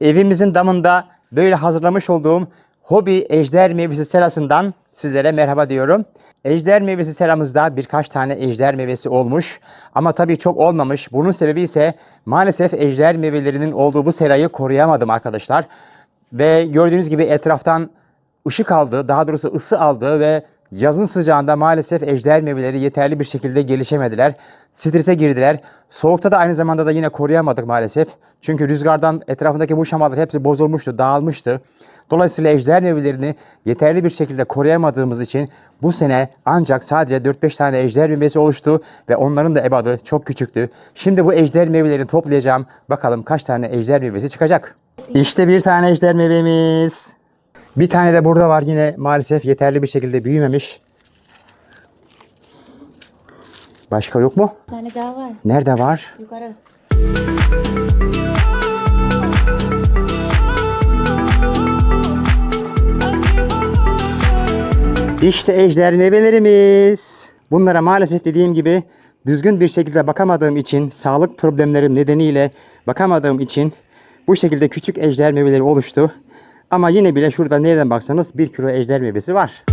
evimizin damında böyle hazırlamış olduğum hobi ejder meyvesi serasından sizlere merhaba diyorum. Ejder meyvesi seramızda birkaç tane ejder meyvesi olmuş ama tabii çok olmamış. Bunun sebebi ise maalesef ejder meyvelerinin olduğu bu serayı koruyamadım arkadaşlar. Ve gördüğünüz gibi etraftan ışık aldı, daha doğrusu ısı aldı ve yazın sıcağında maalesef ejder meyveleri yeterli bir şekilde gelişemediler. Strese girdiler. Soğukta da aynı zamanda da yine koruyamadık maalesef. Çünkü rüzgardan etrafındaki bu şamalar hepsi bozulmuştu, dağılmıştı. Dolayısıyla ejder meyvelerini yeterli bir şekilde koruyamadığımız için bu sene ancak sadece 4-5 tane ejder meyvesi oluştu ve onların da ebadı çok küçüktü. Şimdi bu ejder meyvelerini toplayacağım. Bakalım kaç tane ejder meyvesi çıkacak. İşte bir tane ejder meyvemiz. Bir tane de burada var yine maalesef yeterli bir şekilde büyümemiş. Başka yok mu? Bir tane daha var. Nerede var? Yukarı. İşte ejder meyvelerimiz. Bunlara maalesef dediğim gibi düzgün bir şekilde bakamadığım için, sağlık problemlerim nedeniyle bakamadığım için bu şekilde küçük ejder meyveleri oluştu. Ama yine bile şurada nereden baksanız 1 kilo ejder meyvesi var.